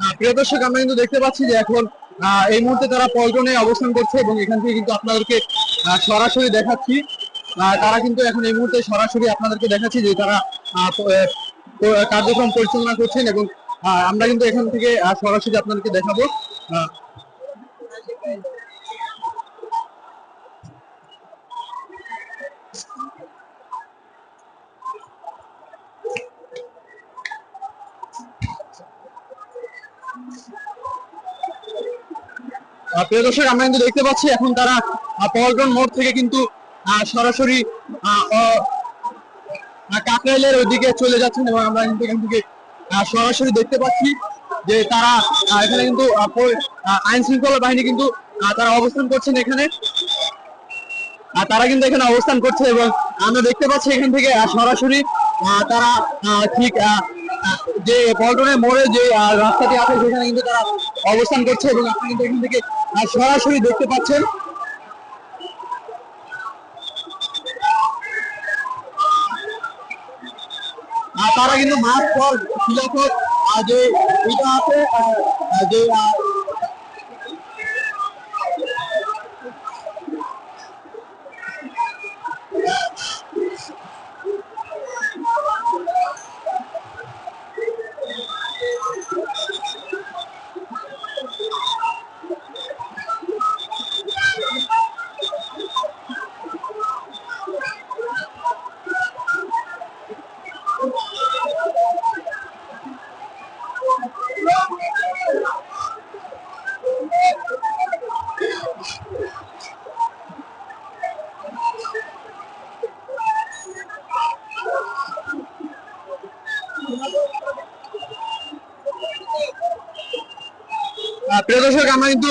আহ, প্রিয় দর্শক আমরা কিন্তু দেখতে পাচ্ছি যে এখন এই মুহূর্তে তারা পল্টনে অবস্থান করছে এবং এখান থেকে কিন্তু আপনাদেরকে সরাসরি দেখাচ্ছি। তারা কিন্তু এখন এই মুহূর্তে সরাসরি আপনাদেরকে দেখাচ্ছি যে তারা কার্যক্রম পরিচালনা করছেন এবং আমরা কিন্তু এখান থেকে সরাসরি আপনাদেরকে দেখাবো। প্রিয় দর্শক, আমরা কিন্তু দেখতে পাচ্ছি এখন তারা পল্টন মোড় থেকে কিন্তু সরাসরি কাকরাইলের ওইদিকে চলে যাচ্ছেন এবং আমরা কিন্তু এখান থেকে সরাসরি দেখতে পাচ্ছি যে তারা এখানে কিন্তু আইন শৃঙ্খলা বাহিনী কিন্তু তারা অবস্থান করছেন এখানে। আর তারা কিন্তু এখানে অবস্থান করছে এবং আমরা দেখতে পাচ্ছি এখান থেকে সরাসরি তারা ঠিক যে পল্টনের মোড়ে যে রাস্তাটি আছে, সেখানে কিন্তু তারা অবস্থান করছে এবং আপনি কিন্তু এখান থেকে সরাসরি দেখতে পাচ্ছেন। তারা কিন্তু মাস্ক পর যে এটা আছে যে প্রিয় দর্শক আমরা কিন্তু